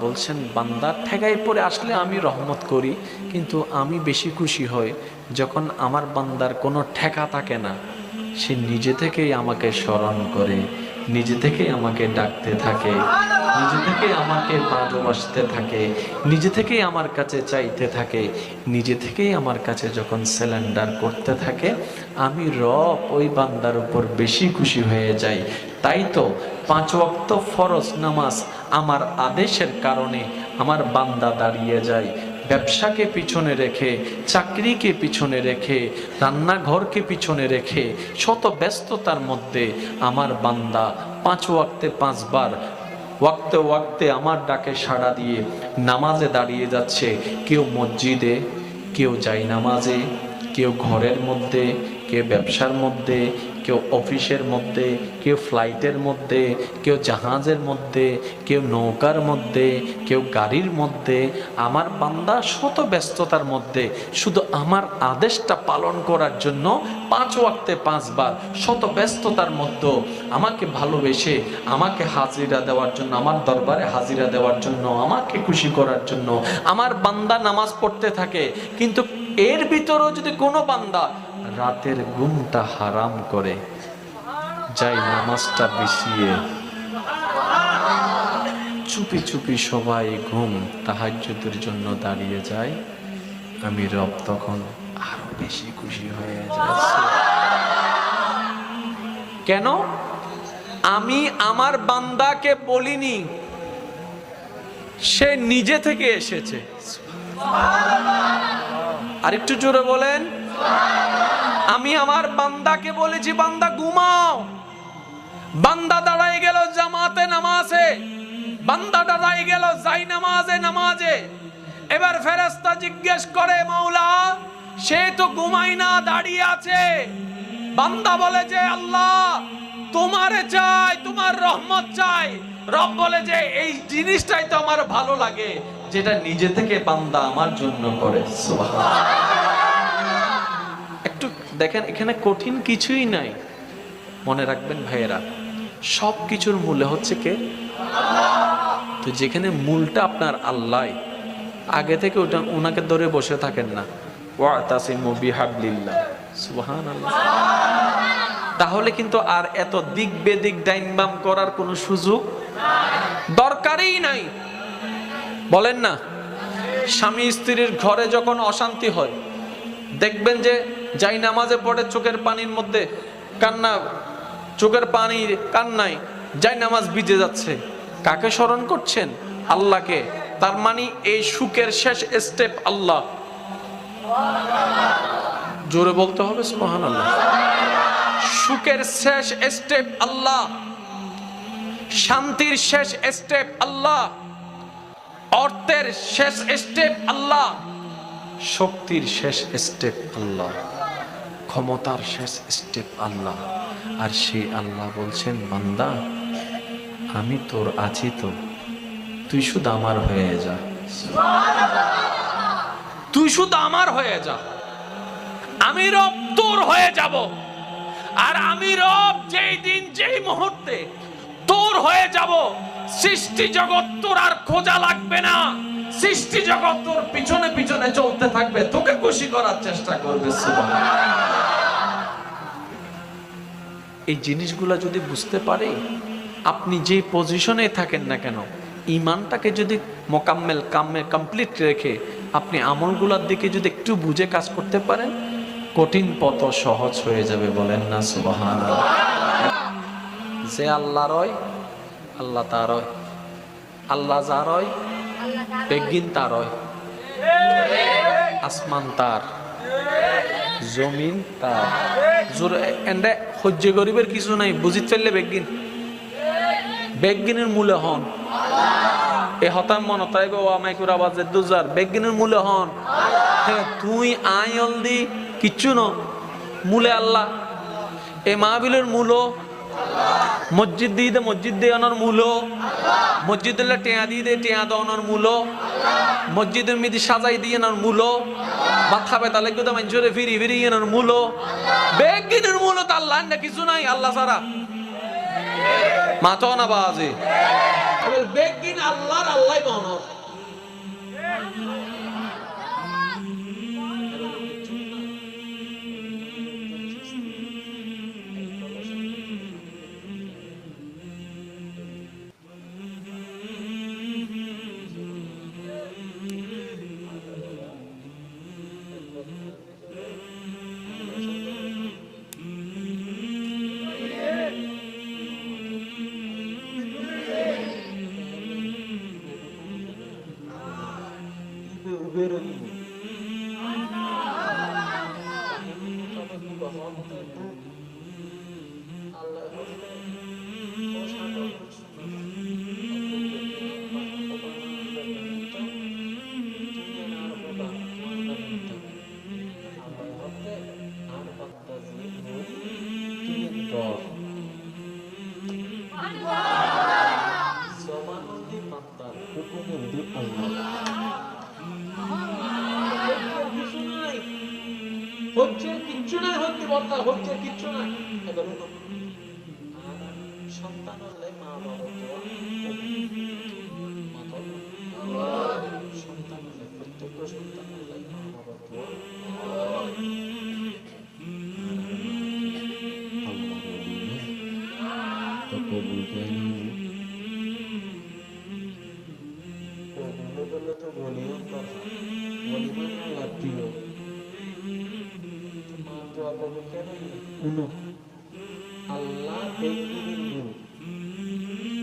বলছেন, বান্দা ঠেকাই পরে আসলে আমি রহমত করি, কিন্তু আমি বেশি খুশি হই যখন আমার বান্দার কোনো ঠেকা থাকে না। সে নিজে থেকেই আমাকে স্মরণ করে, নিজে থেকেই আমাকে ডাকতে থাকে। নিজে থেকেই আমাকে ভালোবাসতে থাকে, নিজে থেকেই আমার কাছে চাইতে থাকে, নিজে থেকেই আমার কাছে যখন সিলিন্ডার করতে থাকে, আমি রব ওই বান্দার উপর বেশি খুশি হয়ে যাই। তাই তো পাঁচ ওয়াক্ত ফরজ নামাজ আমার আদেশের কারণে আমার বান্দা দাঁড়িয়ে যায়। ব্যবসাকে পিছনে রেখে, চাকরিকে পিছনে রেখে, রান্নাঘরকে পিছনে রেখে, শত ব্যস্ততার মধ্যে আমার বান্দা পাঁচ ওয়াক্তে পাঁচবার ওয়াক্তে ওয়াক্তে আমার ডাকে সাড়া দিয়ে নামাজে দাঁড়িয়ে যাচ্ছে। কেউ মসজিদে, কেউ যাই নামাজে, কেউ ঘরের মধ্যে, কেউ ব্যবসার মধ্যে কেউ অফিসের মধ্যে, কেউ ফ্লাইটের মধ্যে, কেউ জাহাজের মধ্যে, কেউ নৌকার মধ্যে, কেউ গাড়ির মধ্যে, আমার বান্দা শত ব্যস্ততার মধ্যে, শুধু আমার আদেশটা পালন করার জন্য পাঁচ ওয়াক্তে পাঁচবার শত ব্যস্ততার মধ্যে আমাকে ভালোবেসে, আমাকে হাজিরা দেওয়ার জন্য, আমার দরবারে হাজিরা দেওয়ার জন্য, আমাকে খুশি করার জন্য, আমার বান্দা নামাজ পড়তে থাকে, কিন্তু এর ভিতরেও যদি কোনো বান্দা রাতের ঘুমটা হারাম করে। যাই নামাজটা বিছিয়ে চুপি চুপি সবাই ঘুম তাহাজ্জুদের জন্য দাঁড়িয়ে যায়। আমি রব তখন আরও বেশি খুশি হয়ে যাচ্ছি। কেন? আমি আমার বান্দাকে বলিনি, সে নিজে থেকে এসেছে। আরেকটু জোরে বলেন। আমি আমার বান্দাকে বলেছি, বান্দা, ঘুমাও। বান্দা দাঁড়াই গেল জামাতে, নামাজে। বান্দা দাঁড়াই গেল যাই নামাজে। নামাজে এবার ফেরেস্তা জিজ্ঞেস করে মাওলা সে তো ঘুমাই না, দাঁড়িয়ে আছে। বান্দা বলে যে, আল্লাহ, তোমারে চাই, তোমার রহমত চাই। রব বলে যে, এই জিনিসটাই তো আমার ভালো লাগে, যেটা নিজে থেকে বান্দা আমার জন্য করে। সুবহানাল্লাহ। দেখেন, এখানে কঠিন কিছুই নাই। মনে রাখবেন ভাইয়েরা সব কিছুর মূলে হচ্ছে কে? তো যেখানে মূলটা আপনার আল্লাহ, আগে থেকে ওটা ওনাকে ধরে বসে থাকেন না। তাহলে কিন্তু আর এত দিক বেদিক ডাইন বাম করার কোনো সুযোগ দরকারই নাই। বলেন না, স্বামী স্ত্রীর ঘরে যখন অশান্তি হয়, দেখবেন যে যাই নামাজে পড়ে চোখের পানির মধ্যে, কান্না, চোখের পানি কান্নায়, যাই নামাজ ভিজে যাচ্ছে। কাকে স্মরণ করছেন? আল্লাহকে। তার মানে এই সুখের শেষ স্টেপ আল্লাহ। জোরে বলতে হবে সুবহান আল্লাহ সুখের শেষ স্টেপ আল্লাহ। শান্তির শেষ স্টেপ আল্লাহ। অর্থের শেষ স্টেপ আল্লাহ। শক্তির শেষ স্টেপ আল্লাহ। ক্ষমতার শেষ স্টেপ আল্লাহ। আর সেই আল্লাহ বলছেন, বান্দা, আমি তোর আছি তো। তুই শুধু আমার হয়ে যা। তুই শুধু আমার হয়ে যা। আমি রব তোর হয়ে যাব। আর আমি রব যেই দিন, যেই মুহূর্তে তোর হয়ে যাব। সৃষ্টি জগৎ তোর আর খোঁজা লাগবে না। সৃষ্টি জগৎ তোর পিছনে পিছনে চলতে থাকবে। তোকে খুশি করার চেষ্টা করবে এই জিনিসগুলো যদি বুঝতে পারে, আপনি যে পজিশনে থাকেন না কেন ইমানটাকে যদি মোকাম্মেল কামে কমপ্লিট রেখে আপনি আমলগুলোর দিকে যদি একটু বুঝে কাজ করতে পারেন, কঠিন পথ সহজ হয়ে যাবে বলেন না সুবাহান যে আল্লাহ রয় আল্লাহ তার রয় আল্লাহ যা রয় বেগিন তার আসমান তার, জমিন তার। এন্ডে সহ্য করিবার কিছু নাই, বুঝিত ফেললে বেগিন। বেগিনের মূলে হন। এ হতাম মন তাইব ও আমাই কুরা বাজে দুজার। বেগিনের মূলে হন। তুই আই অলদি কিচ্ছু ন মূলে আল্লাহ। এ মাহবিলের মূলো মসজিদ দিয়ে দে, মসজিদ দিয়ে আনার মূলো। মসজিদ দিলে টেয়া দিয়ে দে, টেয়া দেওয়ানোর মূলো। মসজিদের মিদি সাজাই দিয়ে আনার মূলো। মাথা ব্যথা লাগবে তো মানুষরে ফিরি ফিরি আনার মূলো। বেগিনের মূলো তো আল্লাহ না কিছু নাই, আল্লাহ সারা মাথাও না বাজে বেগিন আল্লাহর আল্লাহ বনর Thank you. বর্তা হচ্ছে কিচ্ছু হলো সন্তান হলে মা বাবা সন্তান হলে, প্রত্যেক সন্তান হলে মা বাবা কবুল বললে তো বলিও কথা মানে মা দোয়া কেন উনো আল্লাহ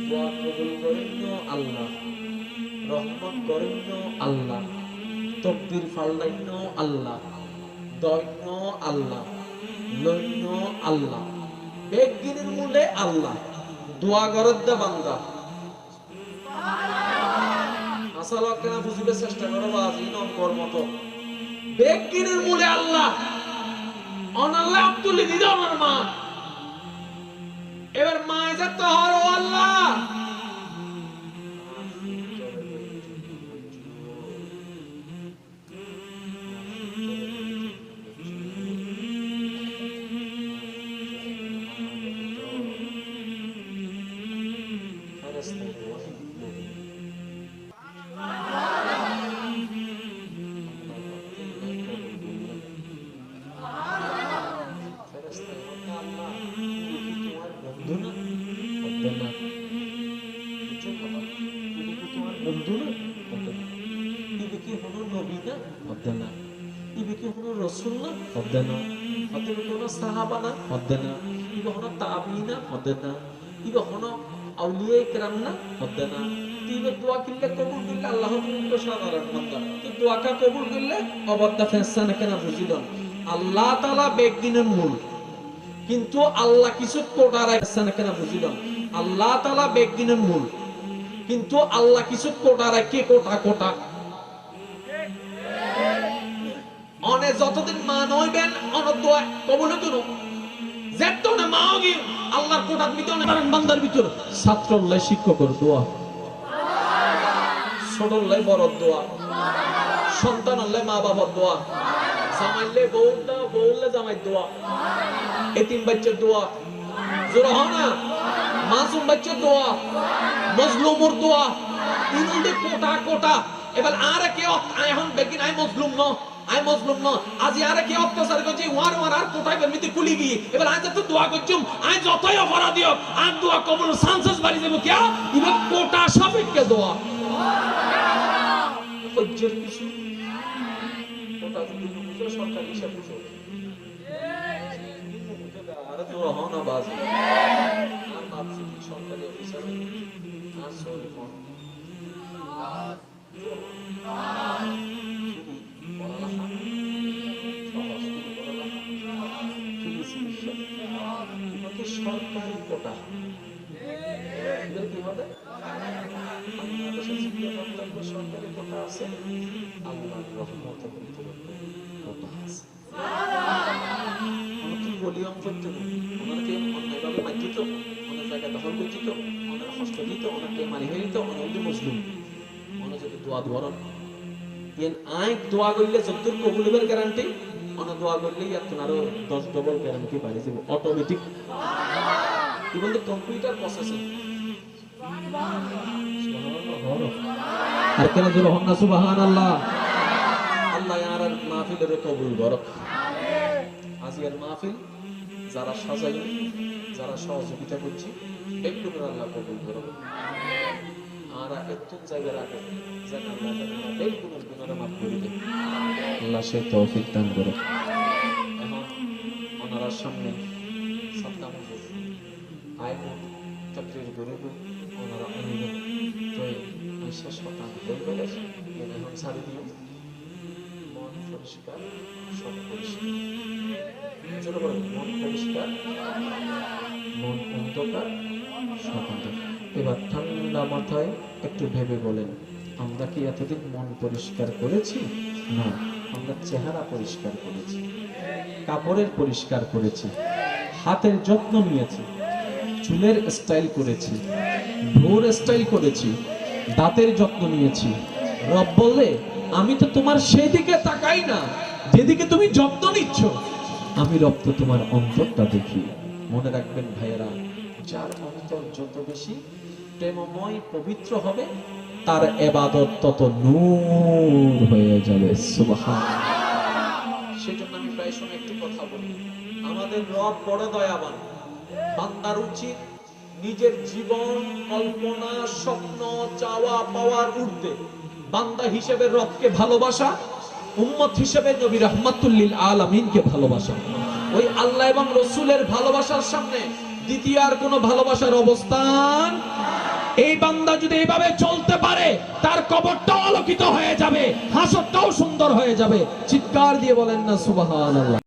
দোয়া কবুল করেন আল্লাহ রহমত করেন আল্লাহ তকদির ফাল্লাইন আল্লাহ দৈন্য আল্লাহ লৈন্য আল্লাহ বেগিনের মূলে আল্লাহ দোয়া গরদ দে বান্দা আসলে কেন বুঝিবে চেষ্টা করো বাজি নম্বর মতো বেগিনের মূলে আল্লাহ এবার মা এসে তো হর আল্লাহ। আউলিয়া ইকরাম না? হতে না তিবে দোয়া কিনলে কবুল করলে আল্লাহ তো সাধারণ বান্দা। তো দোয়াটা কবুল করলে অবদ্দা ফেসা কেন বুঝিল আল্লাহ তাআলা বেগদিনের মূল। কিন্তু আল্লাহ কিছু কোটার ফেসা না কেন আল্লাহ তাআলা বেগদিনের মূল। কিন্তু আল্লাহ কিছু কোটা রাখে কোটা? কোটা অনে যতদিন মা অন দোয়া কবুল হতো যেত না আল্লাহর বান্দার শিক্ষকর দোয়া। বড় দোয়া। সন্তান মা বাবার দোয়া। জামাইলে বউ দাও বউলে জামাই দোয়া। এতিম বাচ্চার দোয়া। জোর হ না। মাসুম বাচ্চার দোয়া। মজলুমর দোয়া। ইনুলদে কোটা কোটা। এবার আর কেউ এখন বেগিন আই মজলুম ন। আই মজলুম ন, আজি আর কেউ অত্যাচার করছে? ওয়ার ওয়ার আর কোটাই বেরমিতে কুলি গিয়ে। এবার আজ তো দোয়া করছুম। আই যতই অপরাধী হোক আর দোয়া কবল, সানসাস বাড়ি যাব কিয়া ইবে কোটা সাপেক্ষে দোয়া। হজ্জের কিছু কোটা হিসাব আর হও বাজ। আর সরকারি অঙ্ক করতে ওনাকে অন্যায়ভাবে মারছিত অনেক জায়গায় দখল করছিত অনেক কষ্ট দিত অনেককে মারি হয়ে দিত অনেক মুসলিম অনেক যদি দোয়া ধরন আই দোয়া করলে কবুলের গ্যারান্টি দোয়া করলে দশ ডবল গ্যারান্টি বাড়ি যাব automatic even the computer processing আর কেন সুবাহান আল্লাহ আল্লাহ আর মাহফিলের কবুল করো আজিয়ার মাহফিল, যারা সাজাই যারা সহযোগিতা করছি বেগুনের আল্লাহ কবুল করো আর একটু জায়গা রাখো, যেন মাফ করে আল্লাহ করো। সামনে তকরির গরিব ওনারা পরিষ্কার, সব পরিষ্কার। চলো বলো মন পরিষ্কার, মন অন্ধকার, সব এবার ঠান্ডা মাথায় একটু ভেবে বলেন, আমরা কি এতদিন মন পরিষ্কার করেছি? না, আমরা চেহারা পরিষ্কার করেছি, কাপড়ের পরিষ্কার করেছি, হাতের যত্ন নিয়েছি, চুলের স্টাইল করেছি ভোর স্টাইল করেছি, দাঁতের যত্ন নিয়েছি। রব বললে, আমি তো তোমার সেই দিকে তাকাই না, যেদিকে তুমি যত্ন নিচ্ছ। আমি রক্ত তোমার অন্তরটা দেখি। মনে রাখবেন ভাইয়েরা, যার অন্তর যত বেশি প্রেমময় পবিত্র হবে, তার এবাদত তত নূর হয়ে যাবে। সুবহান সেই জন্য আমি প্রায় সময় একটি কথা বলি। আমাদের রব বড় দয়াবান। বান্দার উচিত নিজের জীবন, কল্পনা, স্বপ্ন চাওয়া পাওয়ার ঊর্ধ্বে বান্দা হিসেবে রবকে ভালোবাসা উম্মত হিসেবে নবী রহমাতুল্লিল আলমিনকে ভালোবাসা। ওই আল্লাহ এবং রসুলের ভালোবাসার সামনে দ্বিতীয় আর কোনো ভালোবাসার অবস্থান? এই বান্দা যদি এইভাবে চলতে পারে, তার কবরটাও আলোকিত হয়ে যাবে, হাসরটাও সুন্দর হয়ে যাবে। চিৎকার দিয়ে বলেন না, সুবহানাল্লাহ।